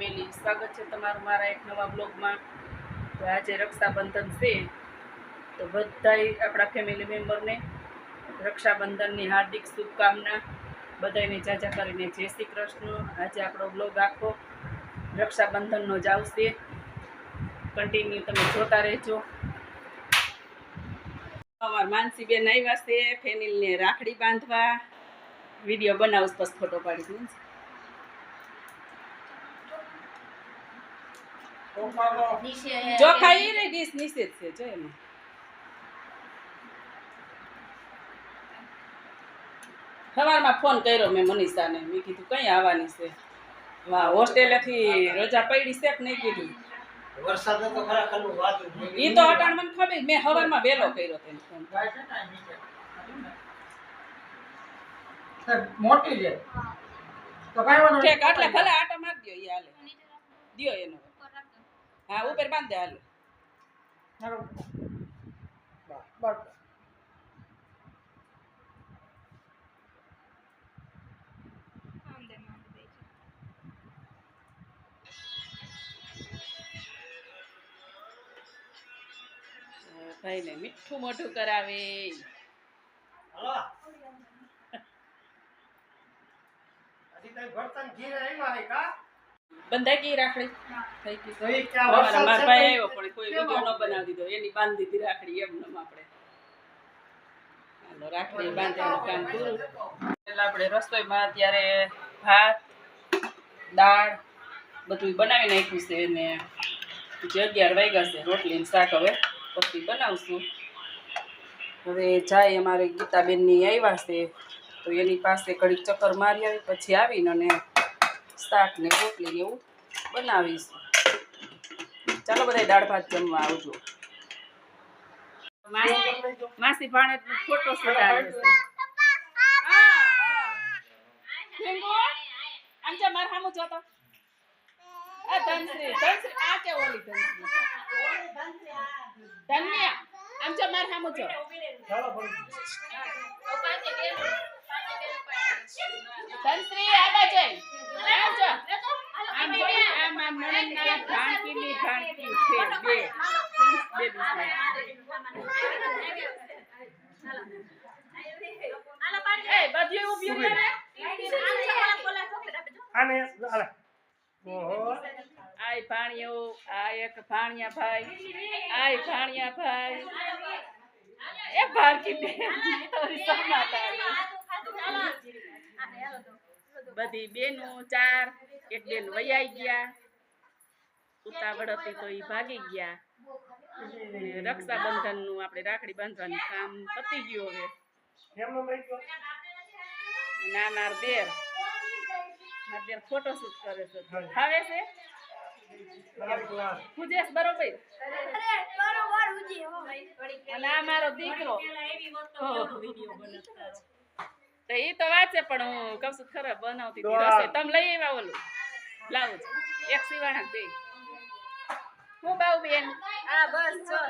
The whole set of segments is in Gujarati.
ફેમિલી. સ્વાગત છે તમારું મારા એક નવા બ્લોગમાં. તો આજે રક્ષાબંધન છે. તો બધાય આપણા ફેમિલી મેમ્બરને રક્ષાબંધનની હાર્દિક શુભકામના. બધાને જાજા કરીને જય શ્રી કૃષ્ણ. આજે આપણો બ્લોગ આખો રક્ષાબંધનનો જ આવશે. કન્ટિન્યુ તમે જોતા રહેજો. અમાર માનસીબેન આવ્યા છે ફેનિલને રાખડી બાંધવા. વીડિયો બનાવું પછી ફોટો પાડી ચોખા એ રે ડીશ નીચે જ છે જો એમાં. સવારમાં ફોન કર્યો મેં મનીષાને. મેં કીધું કઈ આવવાની છે? વાહ હોસ્ટેલેથી રજા પડી છે કે નહીં? કીધું. વરસાદ તો ખરા ખરું વાતું એ તો અટાણ મને ખબર મેં સવારમાં વહેલો કર્યો તેને ફોન. મોટી છે. તો કાઈ વાંધો ઠેક આટલા ભલે આટા માર દ્યો ઈ હાલે. દ્યો એનો. હા ઉપર બાંધે હાલ. બસ ભાઈને મીઠું મોઢું કરાવે. હજી હજી ઘર બર્તન ઘી રહી મારે કા? બંધાઈ ગઈ રાખડી થઈ ગઈ તો એ ક્યાં અમારા વરસાદ મારા ભાઈ આવ્યો પણ કોઈ વીડિયો ન બનાવી દીધો. એની બાંધી દીધી રાખડી એમ નમ આપણે. હાલો રાખડી બાંધવાનું કામ પૂરું. એટલે આપણે રસોઈમાં અત્યારે ભાત દાળ બધું બનાવી નાખ્યું છે ને જે અગિયાર વાગ્યા છે. રોટલી શાક હવે પછી બનાવશું. હવે જાય અમારે ગીતાબેનની આવ્યા છે તો એની પાસે ઘડીક ચક્કર મારી આવી પછી આવીને અને શાક ને રોટલી ને એવું બનાવીશ. ચાલો બધા દાળ ભાત જમવા આવજો. માસી માસી ભાણે ફોટો સુધારે છે. આમ જા માર સામું જોતો આ ધનશ્રી ધનશ્રી આ કે ઓલી ધનશ્રી? ધન્યા આમ જા માર સામું જો. ધનશ્રી આ બાજુ આમ જો આમ જો આમ આમ નણંદના ભાણકીની ભાણકી છે બે બે બે એ બધી ઊભી રહે ને. આને હાલે ઓહો આય ભાણિયો આ એક ભાણિયા ભાઈ આય ભાણિયા ભાઈ એ ભારતી બેન. બધી બેનો ચાર એક બેન વયાઈ ગયા. ઉતાવળ હતી તો એ ભાગી ગયા. રક્ષાબંધનનું આપણે રાખડી બાંધવાનું કામ પતી ગયું હવે. ના માર દેર માર દેર ફોટો શૂટ કરે છે. ખાવે છે? બરોબર અને આ મારો દીકરો. તો એ તો વાંચે પણ હું કહું છું ખરા બનાવતી હતી રસોઈ. તમે લઈ આવ્યા ઓલું? બ્લાઉઝ એક સીવાણા દે હું બાઉ બેન?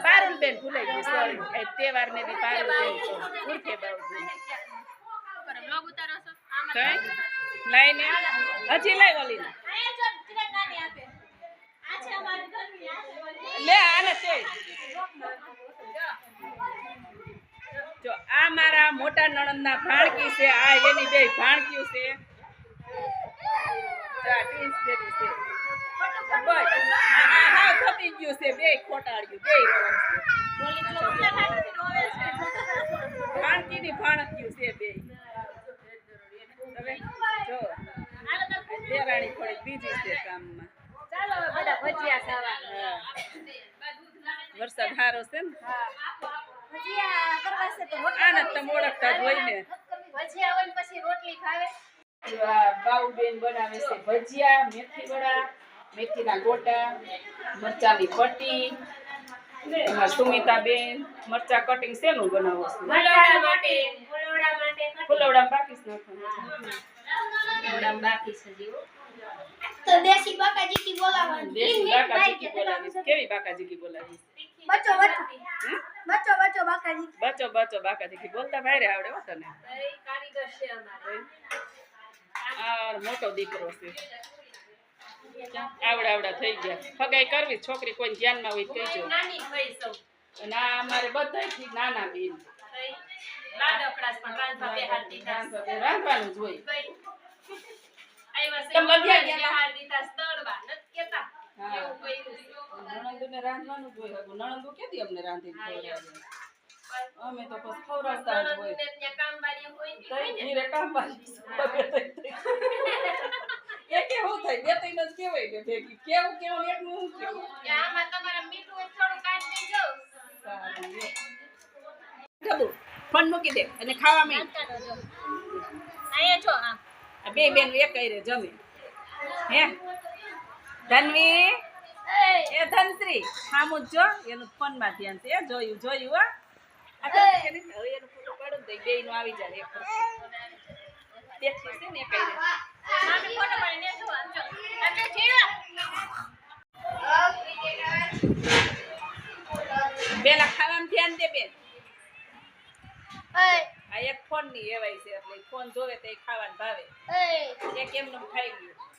પારુલ બેન ભૂલાઈ ગઈ સોરી એ તહેવાર ને દી પારુલ બેન. છે ઉર્ફે બાઉ. બેન કઈ લઈને? હજી લઈ ઓલી લે આને તે જો આ મારા નણંદના ભાણકી છે. આ એની બે ભાણકીઓ છે. ટ્વિન્સ બેબી છે. બસ. આ હા થતી ગયું છે. બે ખોટાડ્યું બે ભાણકીની ભાણકીઓ છે બે. હવે જો દેરાણી થોડી બીજી છે કામમાં. વરસાદ સારો છે ને? આને તમે ઓળખતા જ હોય ને જો આ બાઉબેન બનાવે છે ભજીયા મેથી વડા મેથીના ગોટા મરચાની પટ્ટી. એમાં સુમિતાબેન મરચા કટિંગ શેનું બનાવો છો? ફુલવડા બાકી જ નાખવાનું? તો દેશી બાકાજી કી બોલાવવાની. દેશી બાકાજી કી બોલાવી કેવી બાકાજી કી બોલાવી છે? બચો બચો. બચો બચો બાકાજી. બચો બચો બાકાજી કી બોલતા ભાઈ આવડે હો તને. આ મોટો દીકરો છે. આવડા આવડા થઈ ગયા. ફગાઈ કરવી છોકરી કોઈ ધ્યાનમાં હોય તો કહેજો. નાની થઈ સૌ ના અમારે બધાથી નાના બેન. લાડકડાસ પણ રાંધવા બેહાર દીધા રાંધવાનું જોઈ હોય. આવ્યા છે તમે ગયા હાર દીતા સ્તળવા નથી કેતા. એવું કર્યું છે. નણંદોને રાંધવાનું જ હોય નણંદુ કેદી અમને રાંધીને હા, ખવડાવે? અમે તો પછી ખવડાવતા જ હોય. ત્યાં કામવાળી એ કેવું થાય? બે ત્રણ જ કેવાય કે ભેગી. કેવું કેવું એટલું હું કેવું? કે આમાં તમારે મીઠું હોય થોડું કાઢી દેજો. સારું ફોન મૂકી દે અને ખાવા મેં અહીંયા જો આ. બે બેન એક રે જમે. હે? ધનવી? એ ધનશ્રી સામું જ એનું ફોનમાં ધ્યાન છે. જોયું જોયું હો. હવે એનો ફોટો પાડું તો બે નું આવી જાય એક સરખું. છે ને એક મામી ફોટો પાડીને જો જો. આમ જીવા. પેલા ખાવામાં ધ્યાન દે બેન. આ એક ફોનની એવાય છે એટલે ફોન જોવે તો એ ખાવાનું ભાવે. એક એમનું ખાઈ ગયું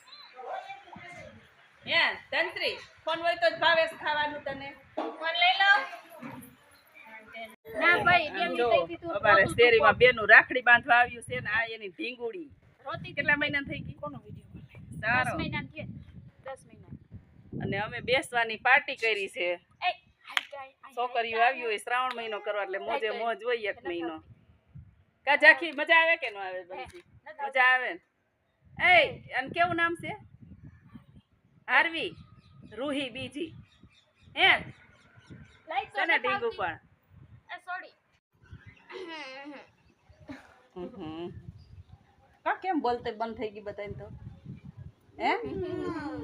હે તંત્રી ફોન હોય તો જ ભાવે ખાવાનું તને. ફોન લઈ લો. ના ભાઈ બેન થઈ ગઈ તું અમારે શેરીમાં બેનું રાખડી બાંધવા આવ્યું છે ને આ એની ઢીંગુડી. રોતી કેટલા મહિના થઈ ગઈ? કોનો વિડિયો સારો. મહિના થયા દસ મહિના અને અમે બેસવાની પાર્ટી કરી છે. છોકરીઓ આવ્યું હોય શ્રાવણ મહિનો કરવા એટલે મોજે મોજ હોય એક મહિનો. કા ઝાંખી મજા આવે કે ન આવે મજા આવે ને? એ અને કેવું નામ છે? હારવી રૂહી બીજી. હે? લાઈટ તો છે ને નથી પણ. હમ. કા કેમ બોલતે બંધ થઈ ગઈ બધાને તો? હે?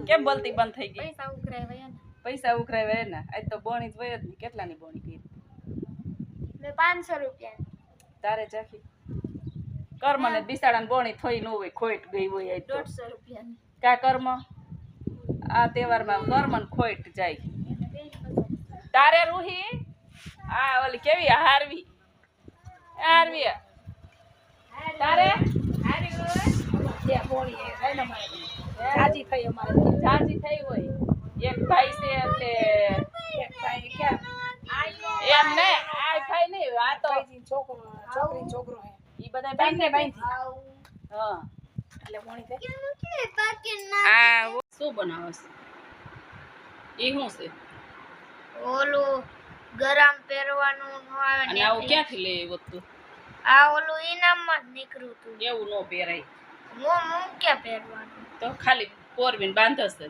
કેમ બોલતી બંધ થઈ ગઈ? પૈસા ઉકરાય પૈસા ઉઘરાવ્યા ને? આજ તો બોણી જ વય જ કેટલાની બોણી કરી? મેં પાંચસો રૂપિયા. તારે ચાખી. કર્મ ને બિસાડા બોણી થઈ ન હોય ખોટ ગઈ હોય દોઢસો રૂપિયા કા કર્મ? આ તહેવારમાં કર્મ ને ખોટ જાય. તારે રૂહી? આ ઓલી કેવી હારવી? હારવી તારે? થઈ અમારે જાજી થઈ હોય. એક ભાઈ છે એટલે એક ભાઈ ક્યાં એમ ને? આ ભાઈ નહીં આ તો છોકરો છોકરી છોકરો એ બધા. ભાઈ ને ભાઈ હા એટલે આ શું બનાવસ એ શું છે? ઓલું ગરમ પહેરવાનું ન આવે અને આવું ક્યાંથી લે આવ્યો તું આ ઓલું ઇનામમાં જ નીકળ્યું તું. એવું ન પહેરાય. મો મો ક્યાં પહેરવાનું? તો ખાલી પોરવીને બાંધસ જ.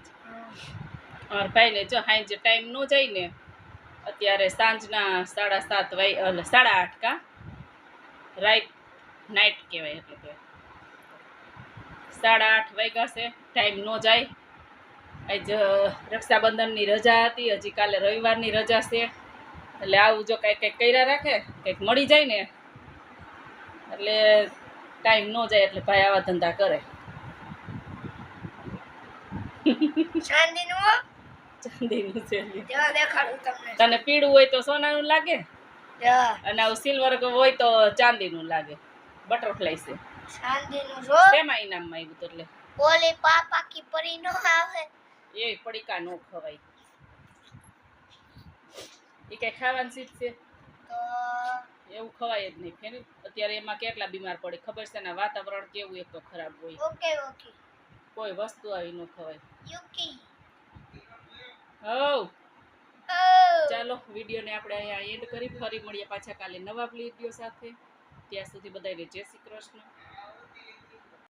અમારા ભાઈને જો હાઈ જે ટાઈમ નો જાય ને અત્યારે સાંજના સાડા સાત વાગ્યા એટલે સાડા આઠ કા? રાઈટ નાઇટ કહેવાય એટલે કે. સાડા આઠ વાગ્યા છે ટાઈમ નો જાય. આજ રક્ષાબંધનની રજા હતી. હજી કાલે રવિવારની રજા છે. એટલે આવું જો કંઈક કંઈક કર્યા રાખે કંઈક મળી જાય ને એટલે ટાઈમ ન જાય એટલે ભાઈ આવા ધંધા કરે. ચાંદીનું છે તને પીળું હોય તો સોનાનું લાગે? અને આવું સિલ્વર હોય તો ચાંદીનું લાગે. બટરફ્લાય છે. ચાંદીનું જો. ઇનામમાં આવ્યું એટલે? ઓલી પાપા કી પરી નો આવે. એ પડીકા નો ખવાય. એ કઈ ખાવાની સીટ છે? એવું ખવાય જ નહીં ફેરી. અત્યારે એમાં કેટલા બીમાર પડે? ખબર છે ને વાતાવરણ કેવું એક તો ખરાબ હોય. ઓકે ઓકે કોઈ વસ્તુ આવી ન ખવાય. યુકી હો ઓ ચાલો વિડીયોને આપણે અહીંયા એન્ડ કરી. ફરી મળીએ પાછા કાલે નવા વીડિયો સાથે. ત્યાં સુધી બધાને જય શ્રી કૃષ્ણ.